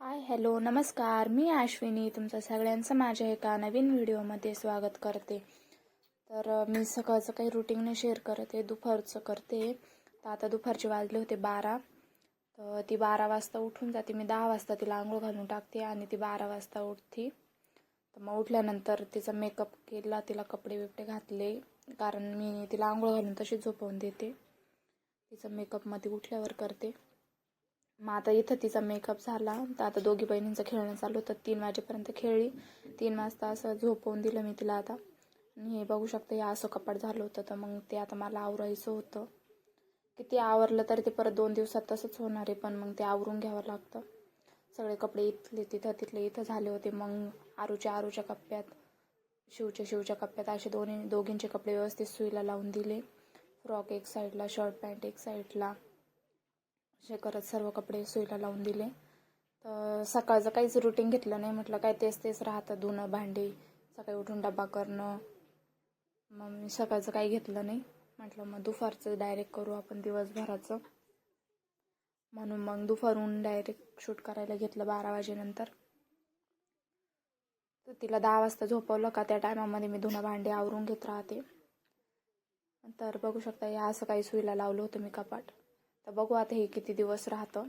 Hi hello नमस्कार. मी आश्विनी तुमचं सगळ्यांचं माझ्या एका नवीन व्हिडिओमध्ये स्वागत करते. तर मी सकाळचं काही रुटीन शेअर करते दुपारचं करते. तर आता दुपारचे वाजले होते बारा. तर ती बारा वाजता उठून जाते. मी दहा वाजता तिला आंघोळ घालून टाकते आणि ती बारा वाजता उठते. तर मग उठल्यानंतर तिचा मेकअप केला तिला कपडे बिपडे घातले. कारण मी तिला आंघोळ घालून तशीच झोपवून देते. तिचं मेकअपमध्ये उठल्यावर करते. मग आता इथं तिचा मेकअप झाला. तर आता दोघी बहिणींचं खेळणं चालू होतं. तीन वाजेपर्यंत खेळली. तीन वाजता असं झोपवून दिलं मी तिला आता. आणि हे बघू शकता हे असं कपाट झालं होतं. तर मग ते आता मला आवरायचं होतं. किती आवरलं तरी ते परत दोन दिवसात तसंच होणार आहे. पण मग ते आवरून घ्यावं लागतं. सगळे कपडे इथले तिथं तिथले इथं झाले होते. मग आरूच्या आरूच्या कप्प्यात शिवच्या शिवच्या कप्प्यात असे दोन्ही दोघींचे कपडे व्यवस्थित सुईला लावून दिले. फ्रॉक एक साईडला शर्ट पॅन्ट एक साईडला असे करत सर्व कपडे सुईला लावून दिले. तर सकाळचं काहीच रुटीन घेतलं नाही. म्हटलं काय तेच तेच राहतं धुणं भांडी सकाळी उठून डबा करणं. मग मी सकाळचं काही घेतलं नाही. म्हटलं मग दुपारचं डायरेक्ट करू आपण दिवसभराचं. म्हणून मग दुपारून डायरेक्ट शूट करायला घेतलं बारा वाजेनंतर. तर तिला दहा वाजता झोपवलं का त्या टायमामध्ये मी धुणं भांडी आवरून घेत राहते. तर बघू शकता या असं काही सुईला लावलं होतं मी कपाट. तर बघू आता हे किती दिवस राहतं.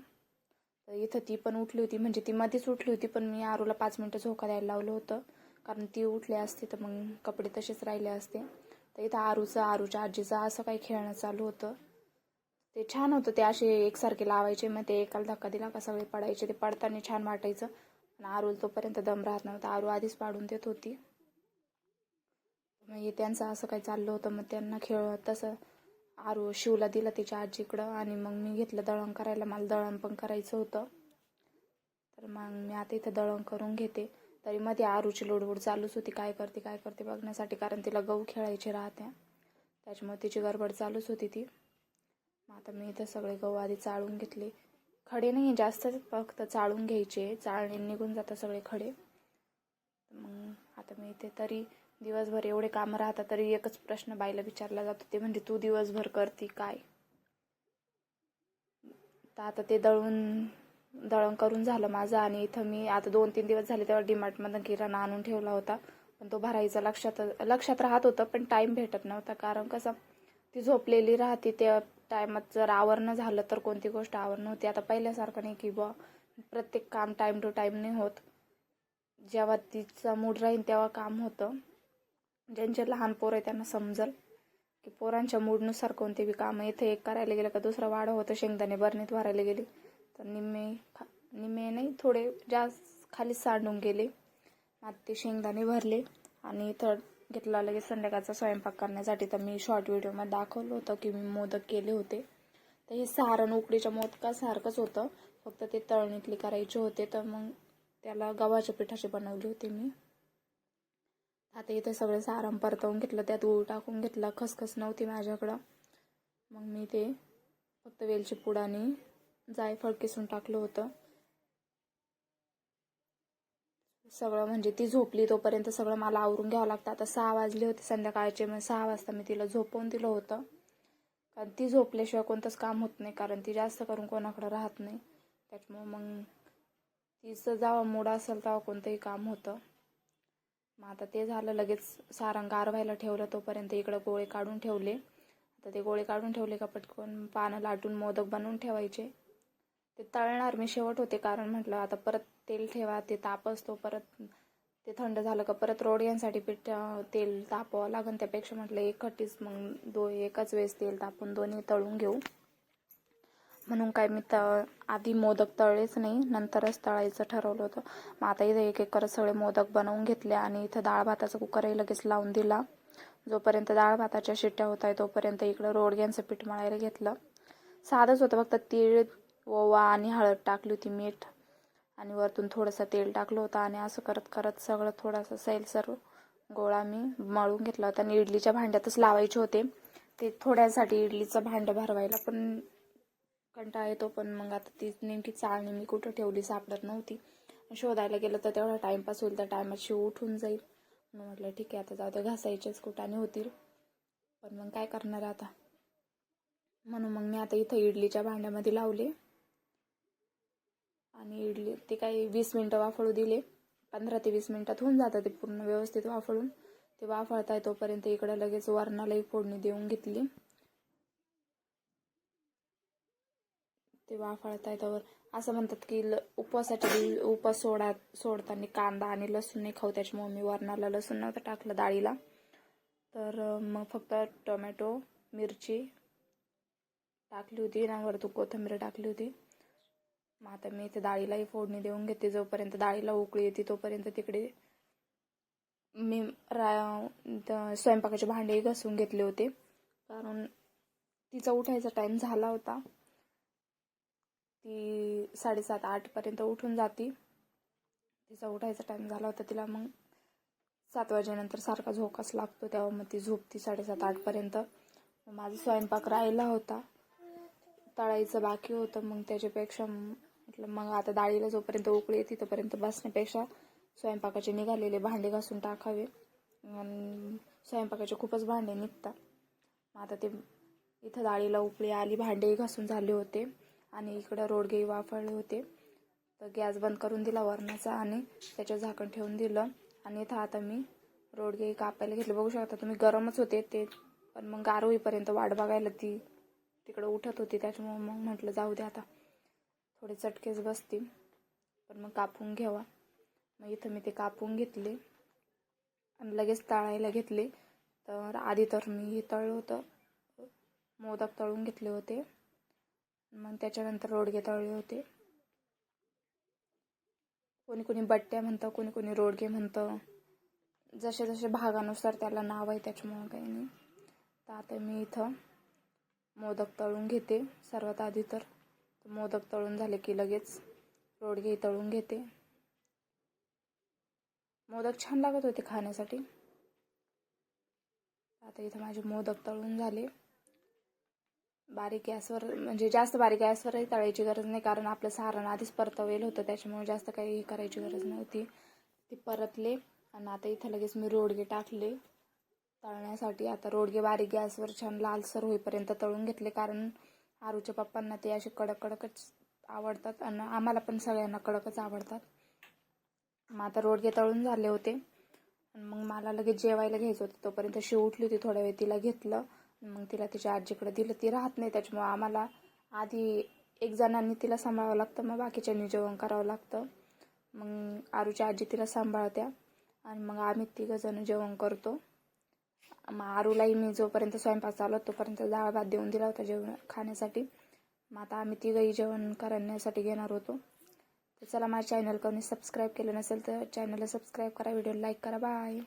तर इथं ती पण उठली होती. म्हणजे ती मध्येच उठली होती पण मी आरूला पाच मिनटं झोका द्यायला लावलं होतं. कारण ती उठली असते तर मग कपडे तसेच राहिले असते. तर इथं आरूचं आरूच्या आजीचं असं काही खेळणं चालू होतं. ते छान होतं. ते असे एकसारखे लावायचे. मग ते एकाला धक्का दिला का सगळे पडायचे. ते पडताना छान वाटायचं. पण आरूल तोपर्यंत दम राहत नव्हता. आरू आधीच पाडून देत होती. मग हे त्यांचं असं काही चाललं होतं. मग त्यांना खेळ तसं आरो शिवला दिला तिच्या आजीकडं आणि मग मी घेतलं दळण करायला. मला दळण पण करायचं होतं. तर मग मी आता इथं दळण करून घेते. तरी मध्ये आरूची लोडबोड चालूच होती. काय करते काय करते बघण्यासाठी. कारण तिला गहू खेळायचे राहते. त्याच्यामुळे तिची गडबड चालूच होती ती. मग आता मी इथं सगळे गहू आधी चाळून घेतले. खडे नाही जास्त फक्त चाळून घ्यायचे. चाळणे निघून जातात सगळे खडे. मग आता मी इथे तरी दिवसभर एवढे काम राहतात तरी एकच प्रश्न बाईला विचारला जातो ते म्हणजे तू दिवसभर करती काय? तर आता ते दळून दळण करून झालं माझं आणि इथं मी आता दोन तीन दिवस झाले तेव्हा डिमार्टमधून किराणा आणून ठेवला होता. पण तो भरायचा लक्षात लक्षात राहत होतं पण टाईम भेटत नव्हता. कारण कसं ती झोपलेली राहते त्या टायमात जर आवरणं झालं तर कोणती गोष्ट आवरणं होती आता पहिल्यासारखं नाही की बुवा प्रत्येक काम टाईम टू टाईम नाही होत. जेव्हा तिचा मूड राहील तेव्हा काम होतं. ज्यांचे लहान पोरं आहे त्यांना समजल की पोरांच्या मूडनुसार कोणते बी कामं इथे एक करायला गेलं का दुसरं वाढ होतं. शेंगदाणे बरणीत भरायला गेली. तर निम्मे खा निम्मे नाही थोडे जास्त खाली सांडून गेले. मग ते शेंगदाणे भरले आणि इथं घेतला लगेच संध्याकाळचा स्वयंपाक करण्यासाठी. तर मी शॉर्ट व्हिडिओमध्ये दाखवलं होतं की मी मोदक केले होते. तर हे सारण उकडीच्या मोदकासारखंच होतं. फक्त ते तळणीतले करायचे होते. तर मग त्याला गव्हाच्या पिठाचे बनवले होते मी. आता इथे सगळं सारण परतवून घेतलं त्यात गूळ टाकून घेतला खसखस नव्हती माझ्याकडं. मग मी ते फक्त वेलची पूड आणि जायफळ किसून टाकलं होतं. सगळं म्हणजे ती झोपली तोपर्यंत सगळं मला आवरून घ्यावं लागतं. आता सहा वाजले होते संध्याकाळचे मग सहा वाजता मी तिला झोपवून दिलं होतं. कारण ती झोपल्याशिवाय कोणतंच काम होत नाही कारण ती जास्त करून कोणाकडं राहत नाही. त्याच्यामुळं मग तिचं जावा मूड असेल तेव्हा कोणतंही काम होतं. मग आता ते झालं लगेच सारंग गारवायला ठेवलं तोपर्यंत इकडं गोळे काढून ठेवले. आता ते गोळे काढून ठेवले का पटकन पानं लाटून मोदक बनवून ठेवायचे. ते तळणार मी शेवट होते कारण म्हटलं आता परत तेल ठेवा ते ताप असतो परत ते थंड झालं का परत रोडग्यांसाठी पीठ तेल तापवावं लागेल त्यापेक्षा म्हटलं एक एकखट्टीच मग दो एकाच वेळेस तेल तापून दोन्ही तळून घेऊ. म्हणून काय मी त आधी मोदक तळलेच नाही नंतरच तळायचं ठरवलं होतं. मग आता इथं एक एक करत सगळे मोदक बनवून घेतले आणि इथं डाळ भाताचा कुकरही लगेच लावून दिला. जोपर्यंत डाळ भाताच्या शिट्ट्या होत आहे तोपर्यंत इकडं रोडग्यांचं पीठ मळायला घेतलं. साधंच होतं फक्त तीळ ओवा आणि हळद टाकली होती मीठ. आणि वरतून थोडंसं तेल टाकलं होतं आणि असं करत करत सगळं थोडंसं सैलसर गोळा मी मळून घेतला होता. आणि इडलीच्या भांड्यातच लावायचे होते. ते थोड्यासाठी इडलीचं भांडं भरवायला पण कंटाळा येतो पण मग आता ती नेमकी चाळणी मी कुठं ठेवली सापडत नव्हती. शोधायला गेलं तर तेवढा टाईमपास होईल त्या टायमाशी उठून जाईल. म्हणून म्हटलं ठीक आहे आता जाऊ ते घासायचेच कुठाने होतील. पण मग काय करणार आता? म्हणून मग मी आता इथं इडलीच्या भांड्यामध्ये लावले. आणि इडली ते काही वीस मिनटं वाफळू दिले. पंधरा ते वीस मिनटात होऊन जातं ते पूर्ण व्यवस्थित वाफळून. ते वाफळता तोपर्यंत इकडं लगेच वरणालाही फोडणी देऊन घेतली. ते वाफाळता येतावर असं म्हणतात की ल उपवासाच्या उपवास सोडा सोडताना कांदा आणि लसूण नाही खाऊ त्याच्यामुळे मी वरणाला लसूण नव्हतं टाकलं डाळीला. तर मग फक्त टोमॅटो मिरची टाकली होती. ना वरतून कोथिंबीर टाकली होती. मग आता मी इथे डाळीलाही फोडणी देऊन घेते जोपर्यंत डाळीला उकळी येते तोपर्यंत तिकडे मी रा स्वयंपाकाचे भांडे घासून घेतले होते. कारण तिचा उठायचा टाईम झाला होता. ती साडेसात आठपर्यंत उठून जाती. तिचा उठायचा टाईम झाला होता. तिला मग सात वाजेनंतर सारखा झोकाच लागतो. तेव्हा मग ती झोपती साडेसात आठपर्यंत माझा स्वयंपाक राहिला होता. तळायचं बाकी होतं. मग त्याच्यापेक्षा म्हटलं मग आता डाळीला जोपर्यंत उकळी येते तोपर्यंत बसण्यापेक्षा स्वयंपाकाचे निघालेले भांडे घासून टाकावे. आणि स्वयंपाकाचे खूपच भांडे निघतात. मग आता ते इथं डाळीला उकळी आली भांडेही घासून झाले होते. आणि इकडं रोडगे वाफळले होते. तर गॅस बंद करून दिला वरणाचा आणि त्याच्यावर झाकण ठेवून दिलं. आणि इथं आता मी रोडगे कापायला घेतले. बघू शकता तुम्ही गरमच होते ते. पण मग गार होईपर्यंत वाट बघायला ती तिकडं उठत होती. त्याच्यामुळे मग म्हटलं जाऊ दे आता. थोडे चटकेच बसतील. पण मग कापून घ्यावा. मग इथं मी ते कापून घेतले आणि लगेच तळायला घेतले. तर आधी तर मी हे तळलं होतं. मोदक तळून घेतले होते. मग त्याच्यानंतर रोडगे तळले होते. कोणी कोणी बट्ट्या म्हणतं कोणी कोणी रोडगे म्हणतं. जसे जसे भागानुसार त्याला नाव आहे त्याच्यामुळं काही नाही. तर आता मी इथं मोदक तळून घेते सर्वात आधी तर. मोदक तळून झाले की लगेच रोडगे तळून घेते. मोदक छान लागत होते खाण्यासाठी. आता इथं माझे मोदक तळून झाले. बारीक गॅसवर म्हणजे जास्त बारीक गॅसवरही तळायची गरज नाही कारण आपलं सारण आधीच परतवेल होतं त्याच्यामुळे जास्त काही हे करायची गरज नव्हती. ते परतले आणि आता इथं लगेच मी रोडगे टाकले. तळण्यासाठी आता रोडगे बारीक गॅसवर छान लालसर होईपर्यंत तळून घेतले कारण आरूच्या पप्पांना ते असे कडक कडकच आवडतात आणि आम्हाला पण सगळ्यांना कडकच आवडतात. मग आता रोडगे तळून झाले होते. आणि मग मला लगेच जेवायला घ्यायचं होतं तोपर्यंत शिव उठली होती थोड्या वेळ तिला घेतलं. मग तिला तिच्या आजीकडे दिलं. ती राहत नाही त्याच्यामुळं आम्हाला आधी एक जणांनी तिला सांभाळावं लागतं मग बाकीच्यांनी जेवण करावं लागतं. मग आरूच्या आजी तिला सांभाळत्या आणि मग आम्ही तिघं जण जेवण करतो. मग आरूलाही मी जोपर्यंत स्वयंपाक चालू होतो तोपर्यंत डाळ भात देऊन दिला होता जेवण खाण्यासाठी. मग आता आम्ही तिघंही जेवण करण्यासाठी घेणार होतो. तर चला माझ्या चॅनल कोणी सबस्क्राईब केलं नसेल तर चॅनलला सबस्क्राईब करा व्हिडिओ लाईक करा. बाय